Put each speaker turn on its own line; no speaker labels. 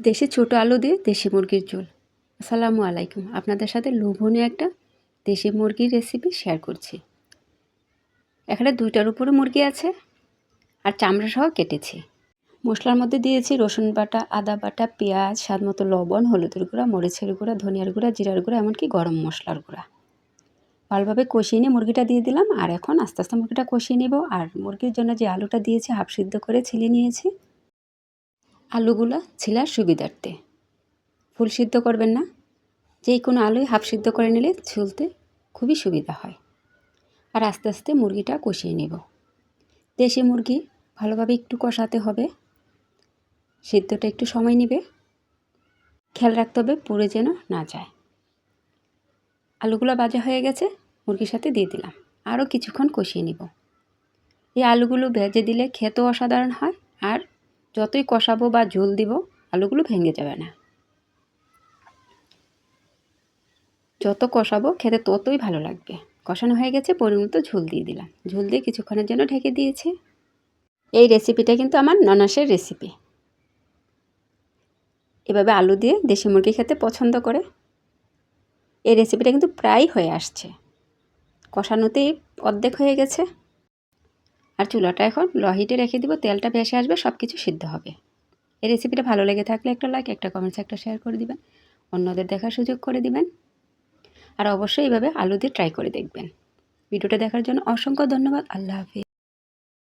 দেশি ছোটো আলু দিয়ে দেশি মুরগির ঝোল। আসসালামু আলাইকুম। আপনাদের সাথে লোভনীয় একটা দেশি মুরগির রেসিপি শেয়ার করছি। এখানে দুইটার উপরে মুরগি আছে আর চামড়া সহ কেটেছি। মশলার মধ্যে দিয়েছি রসুন বাটা, আদা বাটা, পেঁয়াজ, স্বাদ মতো লবণ, হলুদের গুঁড়া, মরিচের গুঁড়া, ধনিয়ার গুঁড়া, জিরার গুঁড়া, এমনকি গরম মশলার গুঁড়া। ভালোভাবে কষিয়ে নিয়ে মুরগিটা দিয়ে দিলাম। আর এখন আস্তে আস্তে মুরগিটা কষিয়ে নেব। আর মুরগির জন্য যে আলুটা দিয়েছি, হাফ সিদ্ধ করে ছিলে নিয়েছি। আলুগুলো ছিলার সুবিধার্থে। ফুল সিদ্ধ করবেন না। যে কোনো আলুই হাফ সিদ্ধ করে নিলে ছুলতে খুবই সুবিধা হয়। আর আস্তে আস্তে মুরগিটা কষিয়ে নেব। দেশি মুরগি ভালোভাবে একটু কষাতে হবে। সিদ্ধটা একটু সময় নেবে। খেয়াল রাখতে হবে পুড়ে যেন না যায়। আলুগুলো ভাজা হয়ে গেছে, মুরগির সাথে দিয়ে দিলাম। আরও কিছুক্ষণ কষিয়ে নিব। এই আলুগুলো ভেজে দিলে খেতেও অসাধারণ হয় আর যতই কষাবো বা ঝোল দিব, আলুগুলো ভেঙে যাবে না। যত কষাবো, খেতে ততই ভালো লাগবে। কষানো হয়ে গেছে পরিমতো ঝোল দিয়ে দিলাম। ঝোল দিয়ে কিছুক্ষণের জন্য ঢেকে দিয়েছি। এই রেসিপিটা কিন্তু আমার ননাসের রেসিপি। এভাবে আলু দিয়ে দেশি মুরগি খেতে পছন্দ করে। এই রেসিপিটা কিন্তু প্রায় হয়ে আসছে। কষানোতেই অর্ধেক হয়ে গেছে। আর চুলাটা এখন লো হিটে রেখে দিব, তেলটা ভেসে আসবে সব কিছু সিদ্ধ হবে। এই রেসিপিটা ভালো লেগে থাকলে একটা লাইক একটা কমেন্টস একটা শেয়ার করে দিবেন। অন্যদের দেখার সুযোগ করে দিবেন। আর অবশ্যই এইভাবে আলু দিয়ে ট্রাই করে দেখবেন। ভিডিওটা দেখার জন্য অসংখ্য ধন্যবাদ। আল্লাহ হাফিজ।